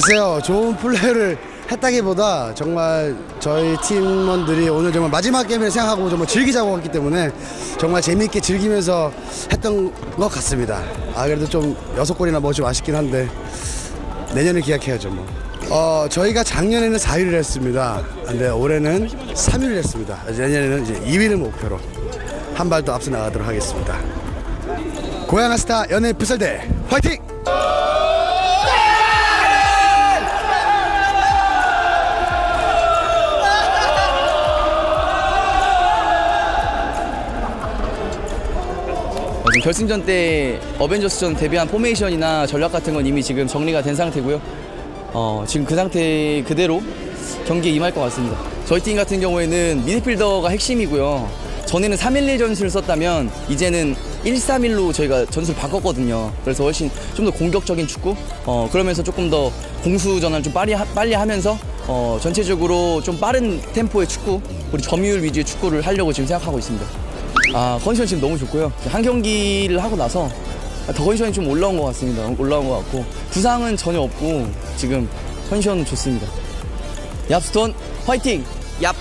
글쎄요, 좋은 플레이를 했다기보다 정말 저희 팀원들이 오늘 정말 마지막 게임을 생각하고 정말 즐기자고 했기 때문에 정말 재미있게 즐기면서 했던 것 같습니다. 아 그래도 좀 여섯 골이나 뭐 좀 아쉽긴 한데 내년을 기약해야죠 뭐. 어 저희가 작년에는 4위를 했습니다. 근데 올해는 3위를 했습니다. 내년에는 이제 2위를 목표로 한 발 더 앞서 나가도록 하겠습니다. 고양아 스타 연예 부설대 화이팅! 지금 결승전 때 어벤져스전 데뷔한 포메이션이나 전략 같은 건 이미 지금 정리가 된 상태고요. 어, 지금 그 상태 그대로 경기에 임할 것 같습니다. 저희 팀 같은 경우에는 미드필더가 핵심이고요. 전에는 3-1-1 전술을 썼다면 이제는 1-3-1로 저희가 전술을 바꿨거든요. 그래서 훨씬 좀 더 공격적인 축구, 어, 그러면서 조금 더 공수 전환을 좀 빨리, 하, 빨리 하면서 어, 전체적으로 좀 빠른 템포의 축구, 우리 점유율 위주의 축구를 하려고 지금 생각하고 있습니다. 아 컨디션 지금 너무 좋고요. 한 경기를 하고 나서 더 컨디션이 좀 올라온 것 같습니다. 올라온 것 같고 부상은 전혀 없고 지금 컨디션 좋습니다. 얍스톤 화이팅! 얍!